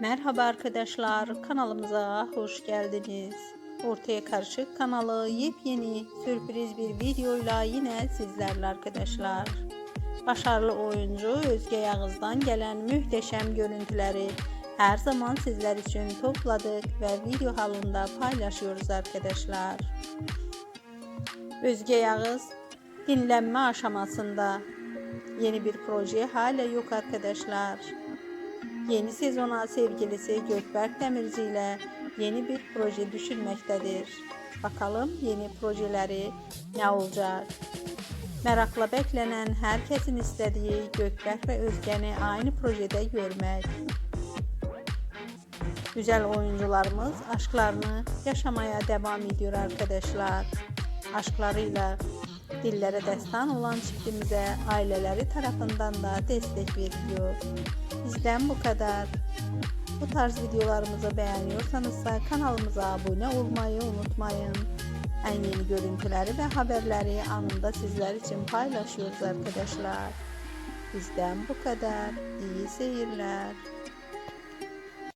Merhaba arkadaşlar, kanalımıza hoş geldiniz. Ortaya Karışık kanalı yepyeni sürpriz bir videoyla yine sizlerle arkadaşlar. Başarılı oyuncu Özge Yağız'dan gelen muhteşem görüntüleri her zaman sizler için topladık ve video halinde paylaşıyoruz arkadaşlar. Özge Yağız dinlenme aşamasında yeni bir proje hala yok arkadaşlar. Yeni sezona sevgilisi Gökberk Demirci ile yeni bir proje düşünmektedir. Bakalım yeni projeleri ne olacak? Merakla beklenen herkesin istediği Gökberk ve Özgen'i aynı projede görmek. Güzel oyuncularımız aşklarını yaşamaya devam ediyor arkadaşlar. Aşklarıyla dillere destan olan çiftimize aileleri tarafından da destek veriyor. Bizden bu kadar. Bu tarz videolarımızı beğeniyorsanız kanalımıza abone olmayı unutmayın. En yeni görüntüleri ve haberleri anında sizler için paylaşıyoruz arkadaşlar. Bizden bu kadar. İyi seyirler.